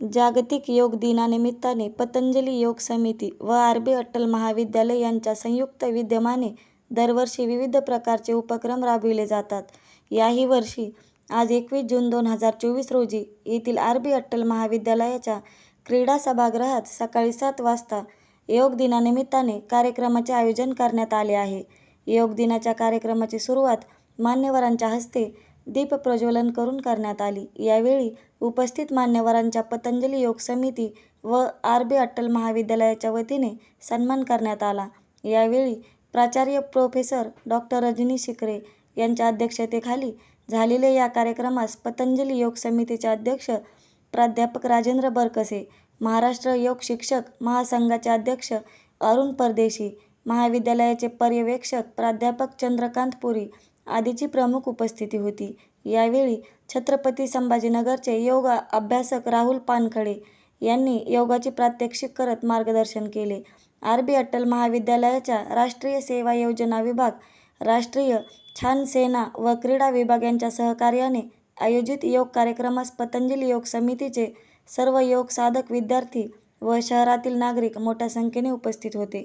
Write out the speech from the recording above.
जागतिक योग दिनानिमित्ताने पतंजली योग समिती व आरबी अट्टल महाविद्यालय यांच्या संयुक्त विद्यमाने दरवर्षी विविध प्रकारचे उपक्रम राबविले जातात. याही वर्षी आज एकवीस जून दोन हजार चोवीस रोजी येथील आरबी अट्टल महाविद्यालयाच्या क्रीडा सभागृहात सकाळी सात वाजता योग दिनानिमित्ताने कार्यक्रमाचे आयोजन करण्यात आले आहे. योग दिनाच्या कार्यक्रमाची सुरुवात मान्यवरांच्या हस्ते दीपप्रज्वलन करून करण्यात आली. यावेळी उपस्थित मान्यवरांचा पतंजली योग समिती व आर. बी. अट्टल महाविद्यालयाच्या वतीने सन्मान करण्यात आला. यावेळी प्राचार्य प्रोफेसर डॉक्टर रजनी शिखरे यांच्या अध्यक्षतेखाली झालेल्या या कार्यक्रमास पतंजली योग समितीचे अध्यक्ष प्राध्यापक राजेंद्र बरकसे, महाराष्ट्र योग शिक्षक महासंघाचे अध्यक्ष अरुण परदेशी, महाविद्यालयाचे पर्यवेक्षक प्राध्यापक चंद्रकांत पुरी आदीची प्रमुख उपस्थिती होती. यावेळी छत्रपती संभाजीनगरचे योग अभ्यासक राहुल पानखडे यांनी योगाची प्रात्यक्षिक करत मार्गदर्शन केले. आर. बी. अट्टल महाविद्यालयाच्या राष्ट्रीय सेवा योजना विभाग, राष्ट्रीय छान सेना व क्रीडा विभाग यांच्या सहकार्याने आयोजित योग कार्यक्रमास पतंजली योग समितीचे सर्व योग साधक विद्यार्थी व शहरातील नागरिक मोठ्या संख्येने उपस्थित होते.